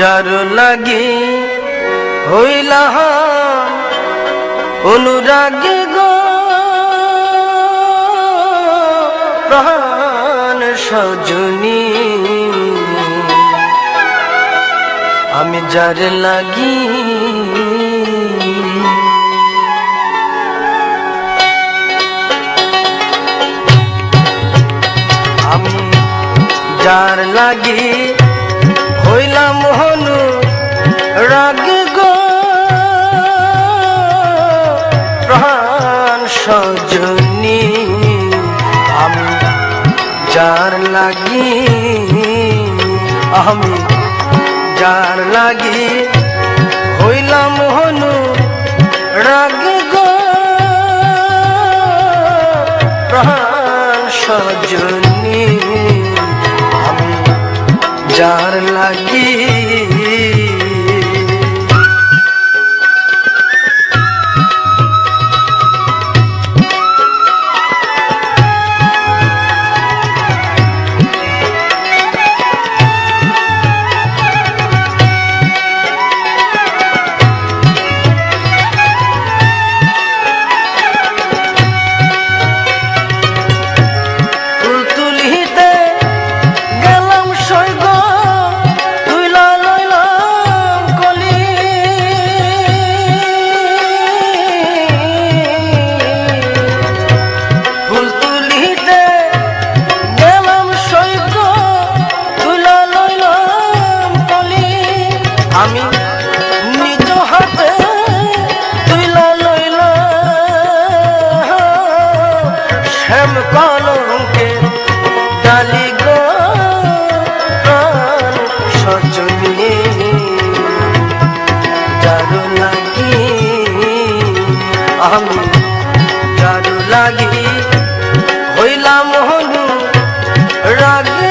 যার লাগি হইলা অনুরাগে গো। প্রাণ সজনী। আমি যার লাগি আমি যার লাগি যার লাগি আমি যার লাগি হইলাম হনু রাগ গো সজনী আমি যার লাগি শ্যাম কলঙ্কে ডালি গো প্রাণ সজনী যারু লাগি আমি যারু লাগি হইলাম হনু রাগে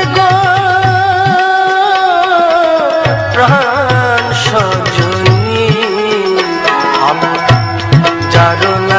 প্রাণ সজনী আমি যারু লাগি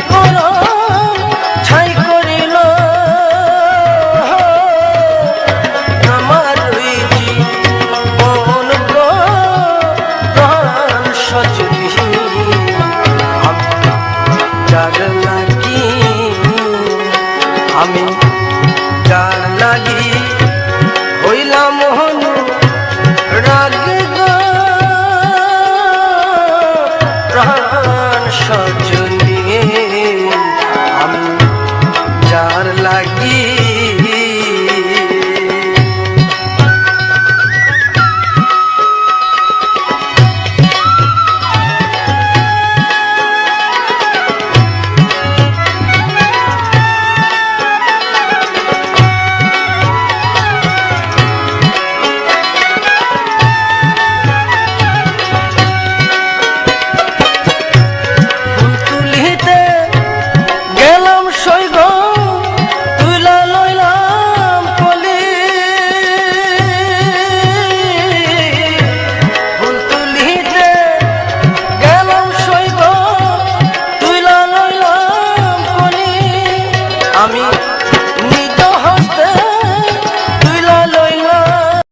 আমি যার লাগি হইলাম হনু রাগ প্রাণ সজনী